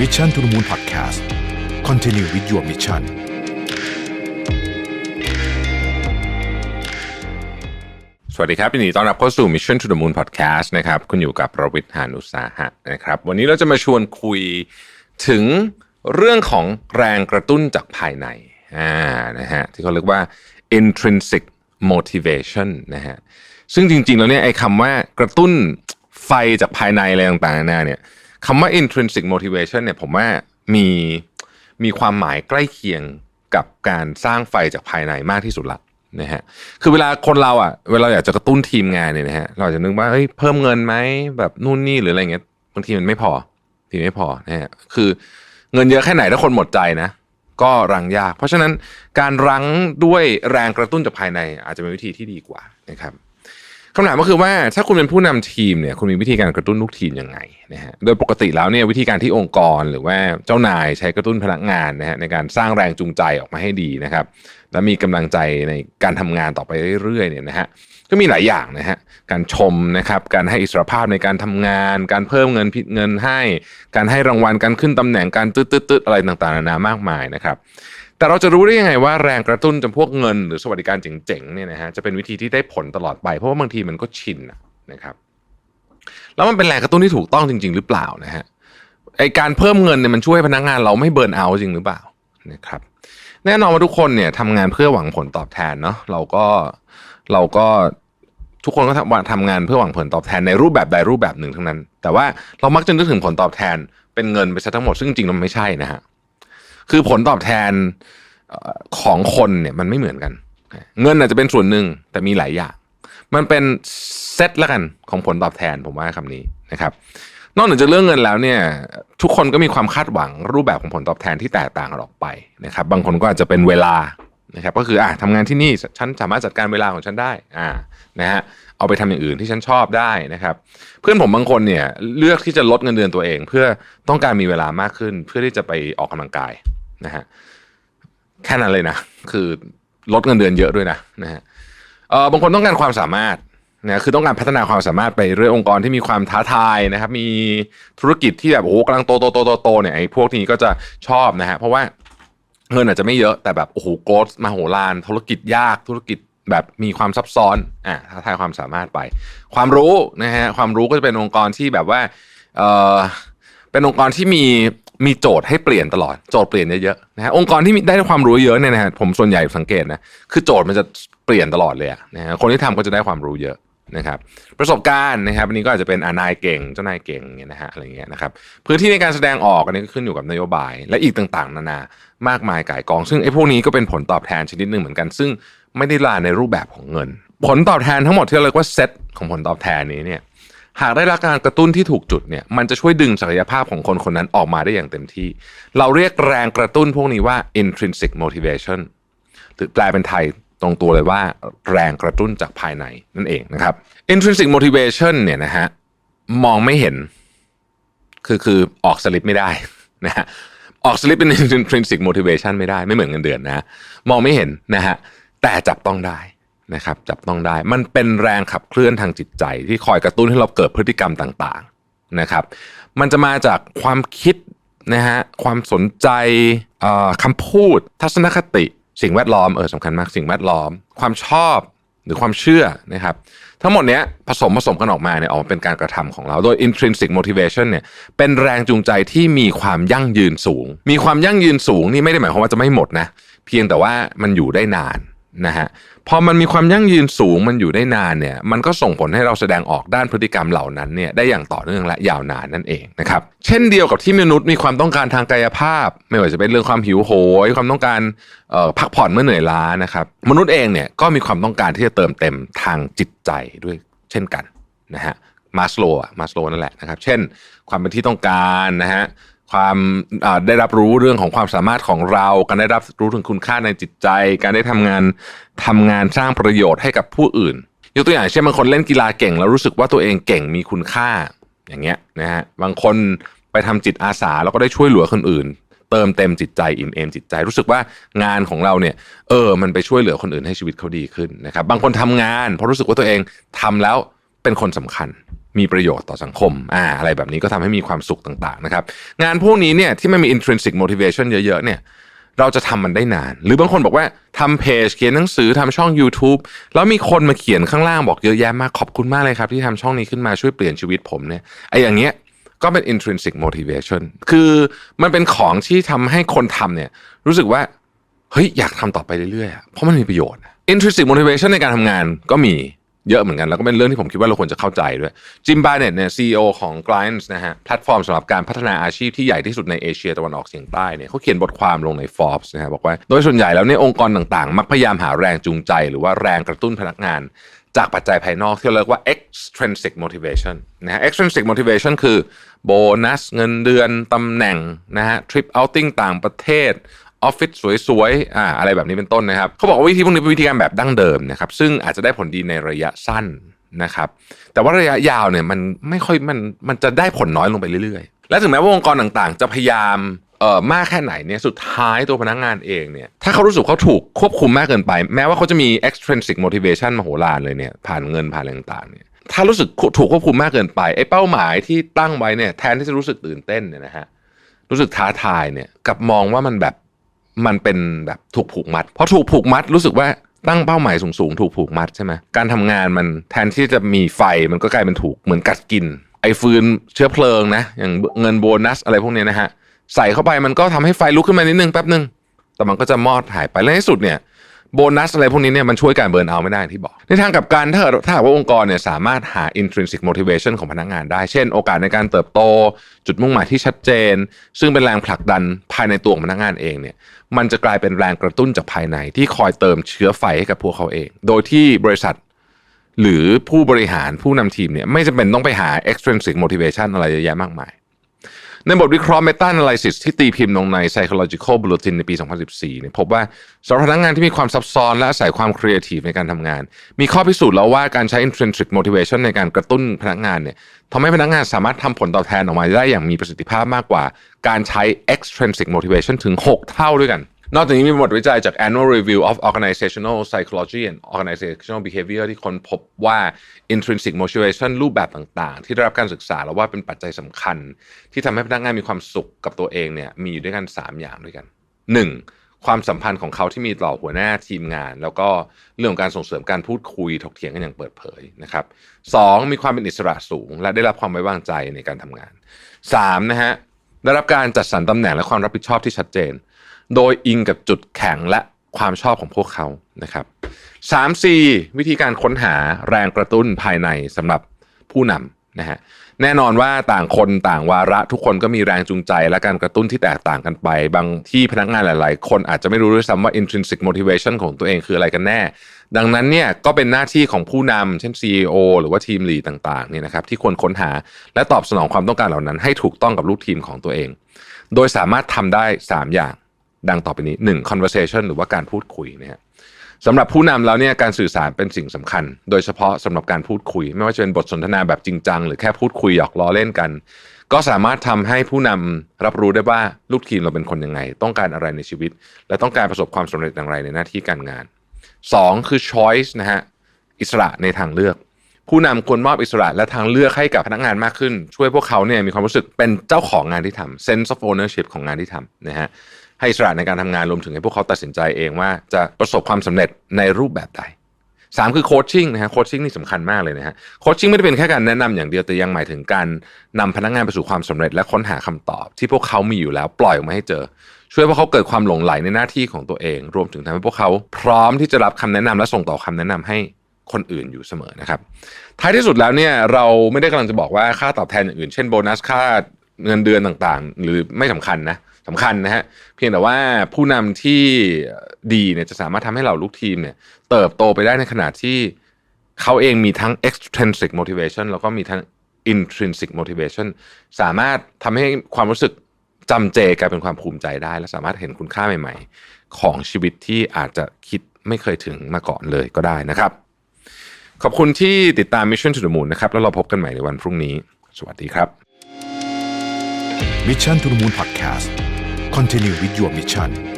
Mission to the Moon Podcast Continue with your mission สวัสดีครับยินดีต้อนรับเข้าสู่ Mission to the Moon Podcast นะครับ คุณอยู่กับประวิทยานุสาหะนะครับ วันนี้เราจะมาชวนคุยถึงเรื่องของแรงกระตุ้นจากภายในอ่านะฮะที่เขาเรียกว่า intrinsic motivation นะฮะซึ่งจริงๆแล้วเนี่ยไอ้คำว่ากระตุ้นไฟจากภายในอะไรต่างๆนานาเนี่ย คำว่า intrinsic motivation เนี่ยผมว่ามีมีความหมายใกล้เคียงกับการสร้างไฟจากภายในมากที่สุดละนะฮะคือเวลาคนเราอะเวลาอยากจะกระตุ้นทีมงานเนี่ยนะฮะเราจะนึกว่าเฮ้ยเพิ่มเงินไหมแบบนู่นนี่หรืออะไรเงี้ยบางทีมันไม่พอทีไม่พอนะฮะคือเงินเยอะแค่ไหนถ้าคนหมดใจนะก็รังยาก เพราะฉะนั้นการรังด้วยแรงกระตุ้นจากภายในอาจจะเป็นวิธีที่ดีกว่านะครับ คำถามก็คือว่าถ้าคุณเป็นผู้นำทีมเนี่ยคุณมีวิธีการกระตุ้นลูกทีมยังไงนะฮะโดยปกติแล้วเนี่ยวิธีการที่องค์กรหรือว่าเจ้านายใช้กระตุ้นพนักงานนะฮะในการสร้างแรงจูงใจออกมาให้ดีนะครับ และมีกำลังใจในการทำงานต่อไปเรื่อยๆเนี่ยนะฮะก็มีหลายอย่างนะฮะการชมนะครับการให้อิสรภาพในการทำงาน การเพิ่มเงินพิเงินให้ การให้รางวัลการขึ้นตำแหน่งการตืดๆอะไรต่างๆนานามากมายนะครับ แต่เราจะรู้ได้ยังไงว่าแรงกระตุ้นจำพวกเงินหรือสวัสดิการเจ๋งๆเนี่ยนะฮะจะเป็นวิธีที่ได้ผลตลอดไป เพราะว่าบางทีมันก็ชินนะครับ แล้วมันเป็นแรงกระตุ้นที่ถูกต้องจริง ๆ หรือเปล่านะฮะไอการเพิ่มเงินเนี่ยมันช่วยพนักงานเราไม่เบิร์นเอาจริงหรือเปล่านะครับ แน่นอนว่าทุกคนเนี่ยทำงานเพื่อหวังผลตอบแทนเนาะเราก็เราก็ทุกคนก็ทำทำงานเพื่อหวังผลตอบแทนในรูปแบบใดรูปแบบหนึ่งทั้งนั้น แต่ว่าเรามักจะนึกถึงผลตอบแทนเป็นเงินไปซะทั้งหมดซึ่งจริงๆมันไม่ใช่นะฮะ คือผลตอบแทนของคนเนี่ยมันไม่เหมือนกัน เงินอาจจะเป็นส่วนหนึ่งแต่มีหลายอย่าง มันเป็นเซตละกันของผลตอบแทนผมว่าคำนี้นะครับนอกเหนือจากเรื่องเงินแล้วเนี่ยทุกคนก็มีความคาดหวังรูปแบบของผลตอบแทนที่แตกต่างกันออกไปนะครับ บางคนก็อาจจะเป็นเวลานะครับก็คืออะทำงานที่นี่ฉันสามารถจัดการเวลาของฉันได้อ่านะฮะเอาไปทำอย่างอื่นที่ฉันชอบได้นะครับ เพื่อนผมบางคนเนี่ยเลือกที่จะลดเงินเดือนตัวเอง เพื่อต้องการมีเวลามากขึ้น เพื่อที่จะไปออกกำลังกาย นะฮะแค่นั้นเลยนะ คือลดเงินเดือนเยอะด้วยนะนะฮะเออบางคนต้องการความสามารถนะคือต้องการพัฒนาความสามารถไปเรื่อยองค์กรที่มีความท้าทายนะครับ มีธุรกิจที่แบบโอ้โหกำลังโตโตโตโตโตเนี่ยไอ้พวกนี้ก็จะชอบนะฮะเพราะว่าเงินอาจจะไม่เยอะแต่แบบโอ้โหโกรธมาโหฬารธุรกิจยากธุรกิจแบบมีความซับซ้อนอ่าท้าทายความสามารถไป ความรู้นะฮะความรู้ก็จะเป็นองค์กรที่แบบว่าเออเป็นองค์กรที่มีมีโจทย์ให้เปลี่ยนตลอดโจทย์เปลี่ยนเยอะๆนะฮะองค์กรที่มีได้ความรู้เยอะเนี่ยนะฮะผมส่วนใหญ่สังเกตนะคือโจทย์มันจะเปลี่ยนตลอดเลยนะฮะคนที่ทำก็จะได้ความรู้เยอะนะครับ ประสบการณ์นะครับอันนี้ก็อาจจะเป็นอานายเก่งเจ้านายเก่งอย่างเงี้ยนะฮะอะไรเงี้ยนะครับพื้นที่ในการแสดงออกอันนี้ก็ขึ้นอยู่กับนโยบาย และอีกต่างๆ นานามากมายก่ายกอง ซึ่งไอ้พวกนี้ก็เป็นผลตอบแทนชนิดหนึ่งเหมือนกัน ซึ่งไม่ได้ลาในรูปแบบของเงิน ผลตอบแทนทั้งหมดที่เราเรียกว่าเซตของผลตอบแทนนี้เนี่ย หากได้รับการกระตุ้นที่ถูกจุดเนี่ยมันจะช่วยดึงศักยภาพของคนคนนั้นออกมาได้อย่างเต็มที่ เราเรียกแรงกระตุ้นพวกนี้ว่า intrinsic motivation หรือแปลเป็นไทยตรงตัวเลยว่าแรงกระตุ้นจากภายในนั่นเองนะครับ intrinsic motivation เนี่ยนะฮะมองไม่เห็น คือคือออกสลิปไม่ได้นะฮะออกสลิปเป็น intrinsic motivation ไม่ได้ไม่เหมือนเงินเดือนนะะมองไม่เห็นนะฮะแต่จับต้องได้ นะครับจับต้องได้ มันเป็นแรงขับเคลื่อนทางจิตใจ ที่คอยกระตุ้นให้เราเกิดพฤติกรรมต่างๆนะครับ มันจะมาจากความคิดนะฮะความสนใจคำพูด ทัศนคติ สิ่งแวดล้อมเออสำคัญมากสิ่งแวดล้อม ความชอบหรือความเชื่อนะครับ ทั้งหมดเนี้ยผสมผสมกันออกมาเนี่ยออกมาเป็นการกระทำของเรา โดย intrinsic motivation เนี่ยเป็นแรงจูงใจที่มีความยั่งยืนสูง มีความยั่งยืนสูงนี่ไม่ได้หมายความว่าจะไม่หมดนะ เพียงแต่ว่ามันอยู่ได้นาน นะฮะพอมันมีความยั่งยืนสูงมันอยู่ได้นานเนี่ยมันก็ส่งผลให้เราแสดงออกด้านพฤติกรรมเหล่านั้นเนี่ยได้อย่างต่อเนื่องและยาวนานนั่นเองนะครับเช่นเดียวกับที่มนุษย์มีความต้องการทางกายภาพ ไม่ว่าจะเป็นเรื่องความหิวโหย ความต้องการออพักผ่อนเมื่อเหนื่อยล้านะครับมนุษย์เองเนี่ยก็มีความต้องการที่จะเติมเต็มทางจิตใจด้วยเช่นกันนะฮะมาสโลมาสโลนั่นแหละนะครับเช่น ความเป็นที่ต้องการนะฮะ ความได้รับรู้เรื่องของความสามารถของเรา การได้รับรู้ถึงคุณค่าในจิตใจ การได้ทำงานทำงานสร้างประโยชน์ให้กับผู้อื่น ยกตัวอย่างเช่นบางคนเล่นกีฬาเก่ง แล้วรู้สึกว่าตัวเองเก่งมีคุณค่าอย่างเงี้ยนะฮะบางคนไปทำจิตอาสาแล้วก็ได้ช่วยเหลือคนอื่น เติมเต็มจิตใจอิ่มเอมจิตใจรู้สึกว่างานของเราเนี่ยเออมันไปช่วยเหลือคนอื่นให้ชีวิตเขาดีขึ้นนะครับบางคนทำงานเพราะรู้สึกว่าตัวเองทำแล้วเป็นคนสำคัญ มีประโยชน์ต่อสังคมอ่าอะไรแบบนี้ก็ทำให้มีความสุขต่างๆนะครับ งานพวกนี้เนี่ยที่มันมี intrinsic motivation เยอะๆเนี่ยเราจะทำมันได้นาน หรือบางคนบอกว่าทำเพจเขียนหนังสือทำช่อง YouTube แล้วมีคนมาเขียนข้างล่างบอกเยอะแยะมากขอบคุณมากเลยครับ ที่ทำช่องนี้ขึ้นมาช่วยเปลี่ยนชีวิตผมเนี่ยไอ้อย่างเงี้ยก็เป็น intrinsic motivation คือมันเป็นของที่ทำให้คนทำเนี่ยรู้สึกว่าเฮ้ยอยากทำต่อไปเรื่อยๆ เพราะมันมีประโยชน์ intrinsic motivation ในการทำงานก็มี เยอะเหมือนกัน แล้วก็เป็นเรื่องที่ผมคิดว่าเราควรจะเข้าใจด้วยจิมบาเน็ตเนี่ย CEO ของ Clients นะฮะแพลตฟอร์มสำหรับการพัฒนาอาชีพที่ใหญ่ที่สุดในเอเชียตะวันออกเฉียงใต้เนี่ยเขาเขียนบทความลงใน Forbes นะฮะบอกว่าโดยส่วนใหญ่แล้วเนี่ยองค์กรต่างๆ มักพยายามหาแรงจูงใจ หรือว่าแรงกระตุ้นพนักงาน จากปัจจัยภายนอกที่าเรียกว่า extrinsic motivation นะฮะ extrinsic motivation คือโบนัสเงินเดือนตำแหน่งนะฮะทริปเอาติ้งต่างประเทศ ออฟฟิศสวยๆอ่าอะไรแบบนี้เป็นต้นนะครับเขาบอกว่าวิธีพวกนี้เป็นวิธีการแบบดั้งเดิมนะครับซึ่งอาจจะได้ผลดีในระยะสั้นนะครับแต่ว่าระยะยาวเนี่ยมันไม่ค่อยมันมันจะได้ผลน้อยลงไปเรื่อยๆ และถึงแม้ว่าองค์กรต่างๆ จะพยายามเอ่อมากแค่ไหนเนี่ยสุดท้ายตัวพนักงานเองเนี่ยถ้าเขารู้สึกเขาถูกควบคุมมากเกินไป แม้ว่าเขาจะมี extrinsic motivation มโหฬารเลยเนี่ยผ่านเงินผ่านอะไรต่างๆเนี่ยถ้ารู้สึกถูกควบคุมมากเกินไปไอ้เป้าหมายที่ตั้งไว้เนี่ยแทนที่จะรู้สึกตื่นเต้นเนี่ยนะฮะรู้สึกท้าทายเนี่ยกับมองว่ามันแบบ มันเป็นแบบถูกผูกมัดเพราะถูกผูกมัดรู้สึกว่าตั้งเป้าหมายสูงๆถูกผูกมัดใช่ไหมการทำงานมันแทนที่จะมีไฟมันก็กลายเป็นถูกเหมือนกัดกิน ไอ้ฟืนเชื้อเพลิงนะอย่างเงินโบนัสอะไรพวกนี้นะฮะใส่เข้าไปมันก็ทำให้ไฟลุกขึ้นมานิดนึงแป๊บนึงแต่มันก็จะมอดหายไปแล้วในที่สุดเนี่ย โบนัสอะไรพวกนี้เนี่ยมันช่วยการเบิร์นเอาไม่ได้ที่บอก ในทางกับกันถ้าถ้าหากว่าองค์กรเนี่ยสามารถหา intrinsic motivation ของพนักงานได้ เช่น โอกาสในการเติบโต จุดมุ่งหมายที่ชัดเจน ซึ่งเป็นแรงผลักดันภายในตัวของพนักงานเองเนี่ยมันจะกลายเป็นแรงกระตุ้นจากภายในที่คอยเติมเชื้อไฟให้กับพวกเขาเอง โดยที่บริษัท หรือผู้บริหารผู้นำทีมเนี่ยไม่จำเป็นต้องไปหา extrinsic motivation อะไรเยอะแยะมากมาย ในบทวิเคราะห์ Meta Analysis ที่ตีพิมพ์ลงใน Psychological Bulletin ในปี 2014เนี่ยพบว่าสำหรับพนักงานที่มีความซับซ้อนและอาศัยความครีเอทีฟในการทำงาน มีข้อพิสูจน์แล้วว่าการใช้ intrinsic motivation ในการกระตุ้นพนักงานเนี่ยทำให้พนักงานสามารถทำผลตอบแทนออกมาได้อย่างมีประสิทธิภาพมากกว่า การใช้ extrinsic motivation ถึง 6 เท่าด้วยกัน นอกจากนี้มีบทวิจัยจาก Annual Review of Organizational Psychology and Organizational Behavior ที่ค้นพบว่า intrinsic motivation รูปแบบต่างๆ ที่ได้รับการศึกษาแล้วว่าเป็นปัจจัยสำคัญ ที่ทำให้พนักงานมีความสุขกับตัวเองเนี่ยมีอยู่ด้วยกัน 3 อย่างด้วยกัน 1. ความสัมพันธ์ของเขาที่มีต่อหัวหน้าทีมงาน แล้วก็เรื่องของการส่งเสริมการพูดคุยถกเถียงกันอย่างเปิดเผยนะครับสองมีความเป็นอิสระสูง และได้รับความไว้วางใจในการทำงานสามนะฮะ ได้รับการจัดสรรตำแหน่งและความรับผิดชอบที่ชัดเจน โดยอิงกับจุดแข็งและความชอบของพวกเขานะครับสามสี่วิธีการค้นหาแรงกระตุ้นภายในสำหรับผู้นำ นะฮะแน่นอนว่าต่างคนต่างวาระทุกคนก็มีแรงจูงใจ และการกระตุ้นที่แตกต่างกันไป บางที่พนักงานหลาย ๆ คนอาจจะไม่รู้ด้วยซ้ำว่า intrinsic motivation ของตัวเองคืออะไรกันแน่ ดังนั้นเนี่ยก็เป็นหน้าที่ของผู้นำเช่น CEO หรือว่าทีมลีต่างๆเนี่ยนะครับที่ควรค้นหาและตอบสนองความต้องการเหล่านั้น ให้ถูกต้องกับลูกทีมของตัวเอง โดยสามารถทำได้ 3 อย่างดังต่อไปนี้ 1. conversation หรือว่าการพูดคุยนะฮะ สำหรับผู้นำแล้วเนี่ยการสื่อสารเป็นสิ่งสำคัญ โดยเฉพาะสำหรับการพูดคุย ไม่ว่าจะเป็นบทสนทนาแบบจริงจัง หรือแค่พูดคุยหยอกล้อเล่นกัน ก็สามารถทำให้ผู้นำรับรู้ได้ว่าลูกทีมเราเป็นคนยังไง ต้องการอะไรในชีวิต และต้องการประสบความสำเร็จอย่างไรในหน้าที่การงาน 2. คือ choice นะฮะอิสระในทางเลือก ผู้นำควรมอบอิสระและทางเลือกให้กับพนักงานมากขึ้น ช่วยพวกเขาเนี่ยมีความรู้สึกเป็นเจ้าของงานที่ทำ sense of ownership ของงานที่ทำนะฮะ ให้อิสระในการทำงานรวมถึงให้พวกเขาตัดสินใจเองว่าจะประสบความสำเร็จในรูปแบบใดสามคือโคชชิ่งนะฮะโคชชิ่งนี่สำคัญมากเลยนะฮะโคชชิ่งไม่ได้เป็นแค่การแนะนำอย่างเดียวแต่ยังหมายถึงการนำพนักงานไปสู่ความสำเร็จและค้นหาคำตอบ ที่พวกเขามีอยู่แล้วปล่อยออกมาให้เจอ ช่วยพวกเขาเกิดความหลงไหลในหน้าที่ของตัวเอง รวมถึงทำให้พวกเขาพร้อมที่จะรับคำแนะนำและส่งต่อคำแนะนำให้คนอื่นอยู่เสมอนะครับท้ายที่สุดแล้วเนี่ยเราไม่ได้กำลังจะบอกว่าค่าตอบแทนอย่างอื่น เช่นโบนัสค่าเงินเดือนต่างๆ หรือไม่สำคัญนะ สำคัญนะฮะเพียงแต่ว่าผู้นำที่ดีเนี่ยจะสามารถทำให้เราลูกทีมเนี่ยเติบโตไปได้ในขณะที่เขาเองมีทั้ง extrinsic motivation แล้วก็มีทั้ง intrinsic motivation สามารถทำให้ความรู้สึกจำเจกลายเป็นความภูมิใจได้ และสามารถเห็นคุณค่าใหม่ๆ ของชีวิตที่อาจจะคิดไม่เคยถึงมาก่อนเลยก็ได้นะครับ ขอบคุณที่ติดตาม Mission to the Moon นะครับ แล้วเราพบกันใหม่ในวันพรุ่งนี้ สวัสดีครับ Mission to the Moon Podcast Continue with your mission